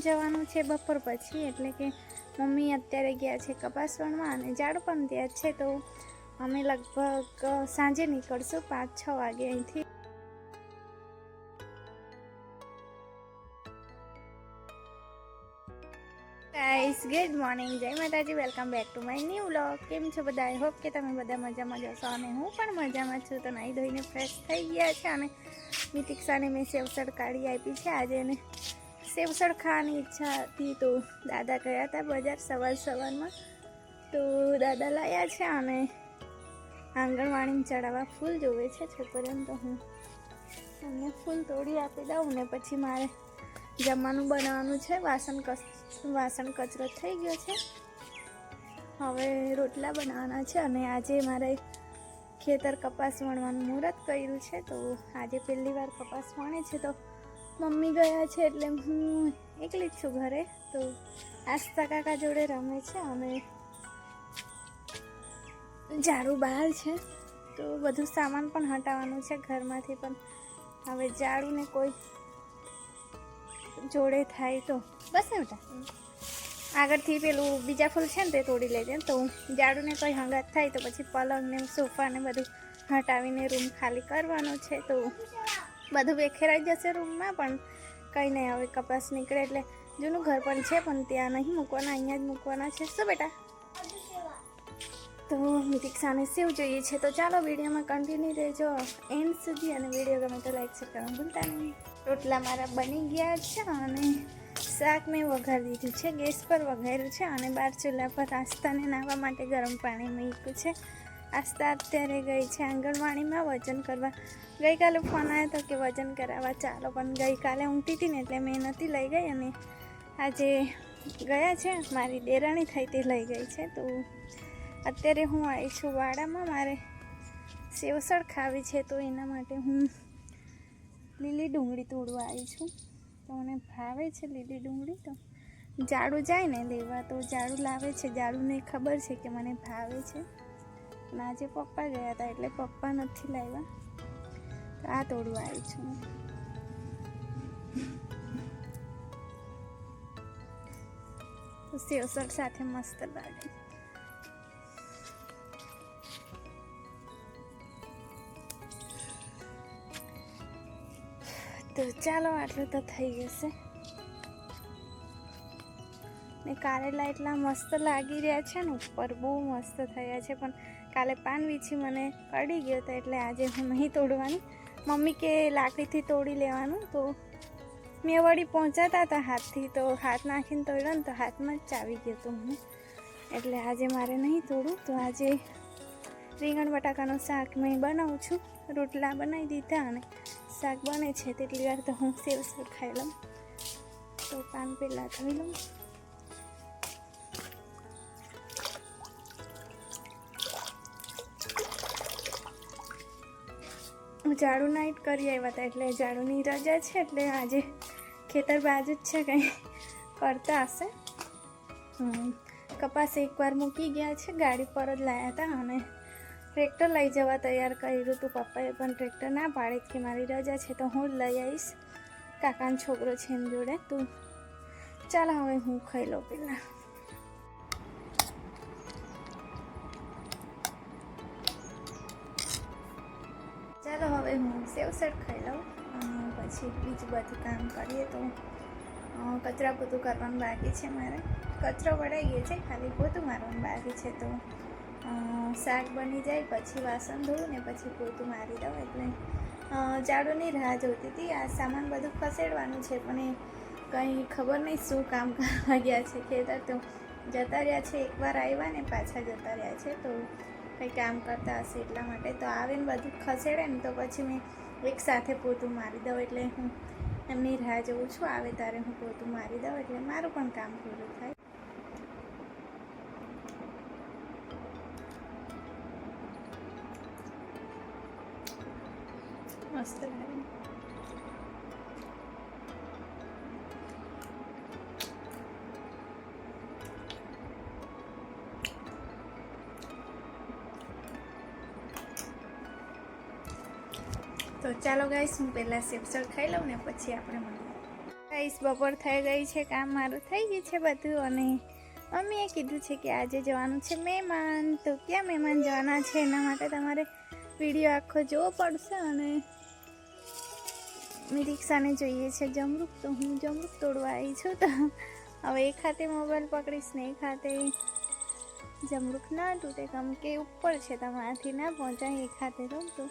જવાનું છે બપોર પછી, એટલે કે મમ્મી અત્યારે ગયા છે કપાસવણમાં અને ઝાડ પણ ત્યાં છે, તો અમે લગભગ સાંજે નીકળશું પાંચ છ વાગે અહીંથી. ગાઈસ ગુડ મોર્નિંગ જય માતાજી. Welcome back to my new vlog કેમ છો બધા? આઈ હોપ કે તમે બધા મજામાં જશો અને હું પણ મજામાં છું. તો નાહી ધોઈને ફ્રેશ થઈ ગયા છે અને મિતિક્ષાને મેં સેવસળ કાઢી આપી છે. આજે એને સેવસળ ખાવાની ઈચ્છા હતી તો દાદા ગયા હતા બજાર સવાર સવારમાં. તો દાદા લાવ્યા છે અને આંગણવાડીને ચડાવવા ફૂલ જોવે છે છોકરીઓને તો હું એમને ફૂલ તોડી આપી દઉં ને પછી મારે જમવાનું બનાવવાનું છે. વાસણ કચ વાસણ કચરો થઈ ગયો છે. હવે રોટલા બનાવવાના છે અને આજે મારે ખેતર કપાસ વણવાનું મુહૂર્ત કર્યું છે. તો આજે પહેલી વાર કપાસ વણે છે તો મમ્મી ગયા છે એટલે હું એકલી જ છું ઘરે. તો આસ્તા કાકા જોડે રમે છે અને ઝાડુ બહાર છે. તો બધું સામાન પણ હટાવવાનું છે ઘરમાંથી, પણ હવે ઝાડુને કોઈ જોડે થાય તો બસ ને બેટા આગળથી પેલું બીજા ફૂલ છે ને તે તોડી લેજે તો ઝાડુને કોઈ હંગાત થાય તો પછી પલંગ ને સોફા ને બધું હટાવીને રૂમ ખાલી કરવાનો છે. તો બધું વેખેરાઈ જશે રૂમમાં, પણ કંઈ નહીં, હવે કપાસ નીકળે એટલે જૂનું ઘર પણ છે, પણ ત્યાં નહીં મૂકવાના, અહીંયા જ મૂકવાના છે. શું બેટા? તો દીક્ષાને સેવ જોઈએ છે. તો ચાલો વિડીયોમાં કન્ટિન્યુ રહેજો. એન્ડ સુધી અને વીડિયો ગમે તો લાઈક શેર કરવાનું ભૂલતા નહીં. રોટલા મારા બની ગયા છે અને શાક મેં વઘારી દીધું છે, ગેસ પર વઘાર્યું છે અને બાર ચૂલા પર રાસ્તાને નાહવા માટે ગરમ પાણી મૂક્યું છે. આસ્તા અત્યારે ગઈ છે. આંગણવાડીમાં વજન કરવા. ગઈકાલે ફોન આવ્યો હતો કે વજન કરાવવા ચાલો, પણ ગઈકાલે ઊંઘતી હતી ને એટલે મેં નથી લઈ ગઈ અને આજે ગયા છે. મારી દેરાણી થઈ તે લઈ ગઈ છે. તો અત્યારે હું આવી છું વાડામાં. મારે સેવસળ ખાવી છે તો એના માટે હું લીલી ડુંગળી તોડવા આવી છું. તો મને ભાવે છે લીલી ડુંગળી. તો જાડું જાય ને લેવા, તો જાડું લાવે છે. જાડુને ખબર છે કે મને ભાવે છે. અને આજે પપ્પા ગયા હતા એટલે પપ્પા નથી લાવ્યા તો આ તોડવા આવી છું તો સેવસળ સાથે મસ્ત લાગે. તો ચાલો, આટલું તો થઈ જશે ને કારેલા એટલા મસ્ત લાગી રહ્યા છે ને, ઉપર બહુ મસ્ત થયા છે, પણ કાલે પાન વીછી મને કડી ગયો હતો એટલે આજે હું નહીં તોડવાની. મમ્મી કે લાકડીથી તોડી લેવાનું, તો મેં વળી પહોંચાતા હતા હાથથી, તો હાથ નાખીને તોડ્યો ને તો હાથમાં જ ચાવી ગયો હતો હું. એટલે આજે મારે નહીં તોડું તો આજે રીંગણ બટાકાનું શાક મેં બનાવું છું. રોટલા બનાવી દીધા અને શાક બને છે તેટલી વાર તો હું સેવ સેવ ખાઈ લઉં. તો પાન પહેલાં ધોઈ લઉં. ઝાડુ નાઈટ કરી આવ્યા હતા એટલે ઝાડુની રજા છે એટલે આજે ખેતર બાજુ જ છે કંઈ કરતા હશે. કપાસ એકવાર મૂકી ગયા છે, ગાડી પર જ લાવ્યા હતા અને ટ્રેક્ટર લઈ જવા તૈયાર કર્યું હતું પપ્પાએ પણ ટ્રેક્ટર ના પાડે કે મારી રજા છે તો હું જ લઈ આવીશ. કાકાનો છોકરો છે એમ જોડે. તું, ચાલો હવે હું ખાઈ લઉં પહેલાં સેવસેટ ખાઈ લઉં. પછી બીજું બધું કામ કરીએ તો કચરા પોતું કરવાનું બાકી છે મારે. કચરો વળાઈ ગયો છે, ખાલી પોતું મારવાનું બાકી છે તો શાક બની જાય, પછી વાસણ ધોવું ને પછી પોતું મારી દઉં એટલે ઝાડુની રાહ જોતી હતી. આ સામાન બધું ખસેડવાનું છે, પણ એ કંઈ ખબર નહીં શું કામ કરવા ગયા છે. ખેતર તો જતા રહ્યા છે, એકવાર આવ્યા ને પાછા જતા રહ્યા છે, તો કંઈ કામ કરતા હશે એટલા માટે તો આવે ને બધું ખસેડે ને તો પછી મેં એક સાથે પોતું મારી દઉં એટલે હું એમની રાહ જોઉં છું, આવે ત્યારે હું પોતું મારી દઉં એટલે મારું પણ કામ પૂરું થાય. મસ્ત તો ચાલો ગાઈસ, હું પહેલાં સેપસળ ખાઈ લઉં ને પછી આપણે ગાઈસ, બપોર થઈ ગઈ છે, કામ મારું થઈ ગયું છે બધું અને મમ્મીએ કીધું છે કે આજે જવાનું છે મહેમાન. તો ક્યાં મહેમાન જવાના છે એના માટે તમારે વીડિયો આખો જોવો પડશે અને રિક્ષાને જોઈએ છે જમરૂક. તો હું જમરૂક તોડવા આવી છું. તો હવે એ ખાતે મોબાઈલ પકડીશ ને એ ખાતે જમરૂક ના તૂટે. કેમ કે ઉપર છે તમારાથી ના પહોંચાય એ ખાતે રમતું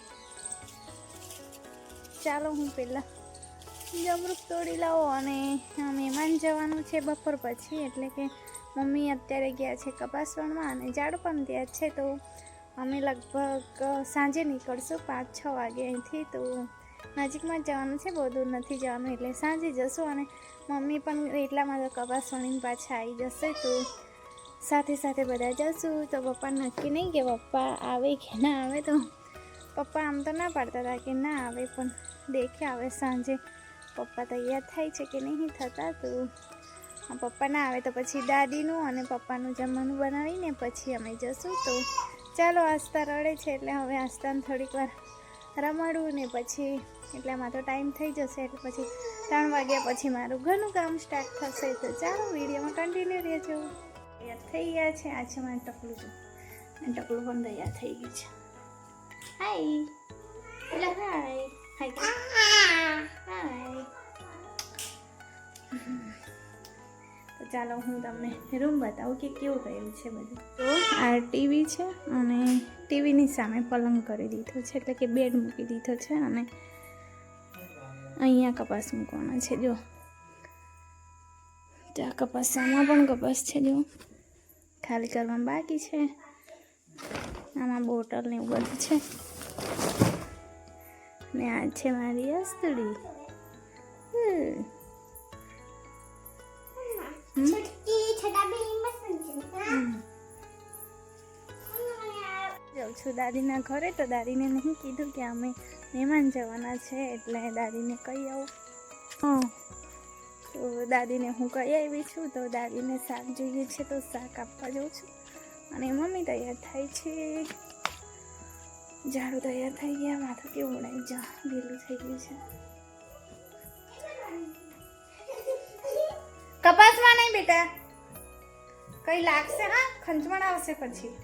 ચાલો હું પહેલાં જમરૂક તોડી લાવો અને મહેમાન જવાનું છે બપોર પછી. એટલે કે મમ્મી અત્યારે ગયા છે કપાસવણમાં અને ઝાડ પણ ત્યાં છે. તો અમે લગભગ સાંજે નીકળશું પાંચ છ વાગે અહીંથી. તો નજીકમાં જ જવાનું છે, બહુ દૂર નથી જવાનું. એટલે સાંજે જશું અને મમ્મી પણ એટલામાં તો કપાસ વણીને પાછા આવી જશે. તો સાથે સાથે બધા જશું. તો પપ્પા નક્કી નહીં કે પપ્પા આવે કે ના આવે, તો પપ્પા આમ તો ના પાડતા હતા કે ના આવે, પણ દેખે આવે સાંજે. પપ્પા તૈયાર થાય છે કે નહીં થતા તો પપ્પા ના આવે તો પછી દાદીનું અને પપ્પાનું જમવાનું બનાવીને પછી અમે જશું તો ચાલો આસ્તા રડે છે એટલે હવે આસ્તાને થોડીક વાર રમાડવું ને પછી એટલે આમાં તો ટાઈમ થઈ જશે એટલે પછી ત્રણ વાગ્યા પછી મારું ઘરનું કામ સ્ટાર્ટ થશે તો ચાલો વિડીયોમાં કન્ટિન્યુ રહેજો. તૈયાર થઈ ગયા છે. આજે મારે ટકલું. ટકલું પણ તૈયાર થઈ ગયું છે. હાય Hello, હાય હાય Hi. તો ચાલો હું તમને રૂમ બતાવું કે કેવું કર્યું છે બધું. તો? આ ટીવી છે અને ટીવીની સામે પલંગ કરી દીધો છે એટલે કે બેડ મૂકી દીધો છે અને અહીંયા કપાસ મૂકવાનો છે જો. ત્યાં કપાસ આમાં પણ કપાસ છે જો. ખાલી કરવાનું બાકી છે. આમાં બોટલ ને એવું બધું છે. ને આ છે મારી અસ્તડી. જાઉં છું દાદીના ઘરે તો દાદીને નહીં કીધું કે અમે મહેમાન જવાના છે એટલે દાદીને કહી આવું. હા. તો દાદીને હું કહી આવી છું તો દાદીને શાક જોઈએ છે તો શાક આપવા જાઉં છું. અને મમ્મી તૈયાર થાય છે. ઝાડુ તૈયાર થઈ ગયા, માથું કેવું ઉડાઈ જા ભેલું થઈ ગયું છે. કપાસમાં નહીં બેટા? કઈ લાગશે? હા ખંચમણ આવશે પછી.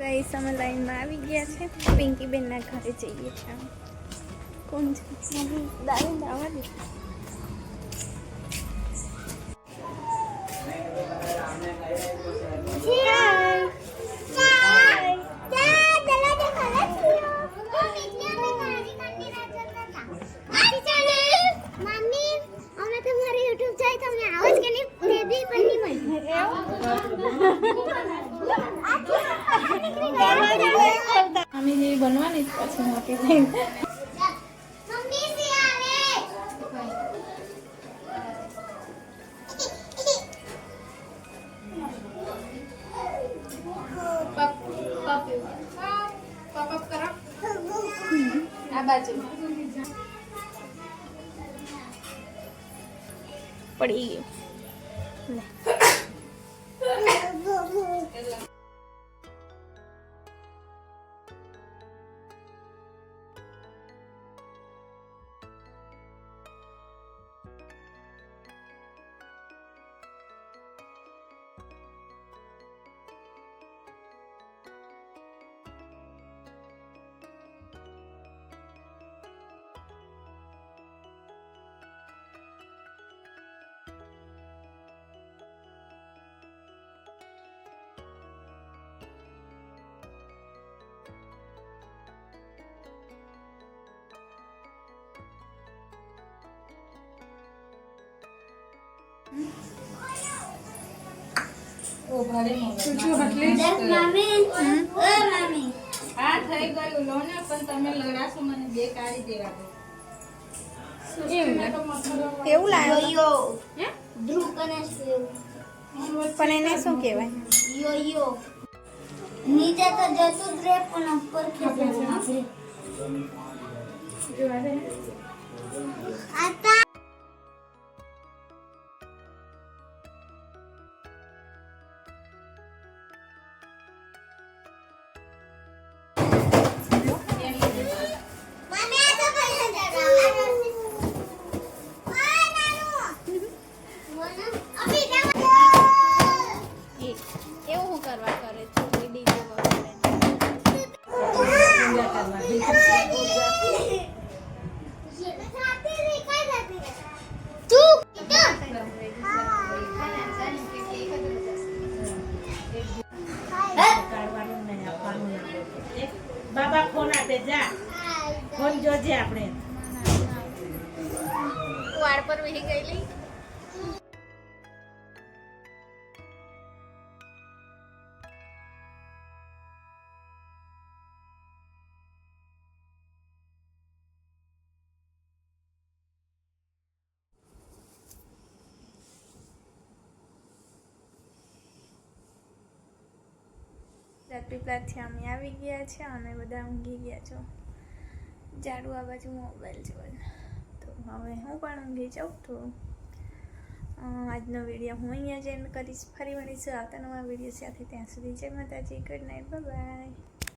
ગાઈસ અમે લાઈનમાં આવી ગયા છે. પિંકી બેનના ઘરે જઈએ છીએ. કોણ છે? દાદા આવવા દે બાજુ. પડી ગયું એવું પણ એને શું કહેવાય? યો નીચે તો જતું જ રે પણ ઉપર ખેંચાય. ફોન આપે જા. ફોન જોજે આપણે? વાળ પર વહી ગયેલી? રાજપીપળાથી અમે આવી ગયા છે અને બધા ઊંઘી ગયા છો. ઝાડુ આ બાજુ મોબાઈલ જોવે. તો હવે હું પણ ઊંઘી જાઉં તો આજનો વીડિયો હું અહીંયા જ એન્ડ કરીશ. ફરી મળીશું આવતા નવા વીડિયો સાથે. ત્યાં સુધી જય માતાજી. Good night bye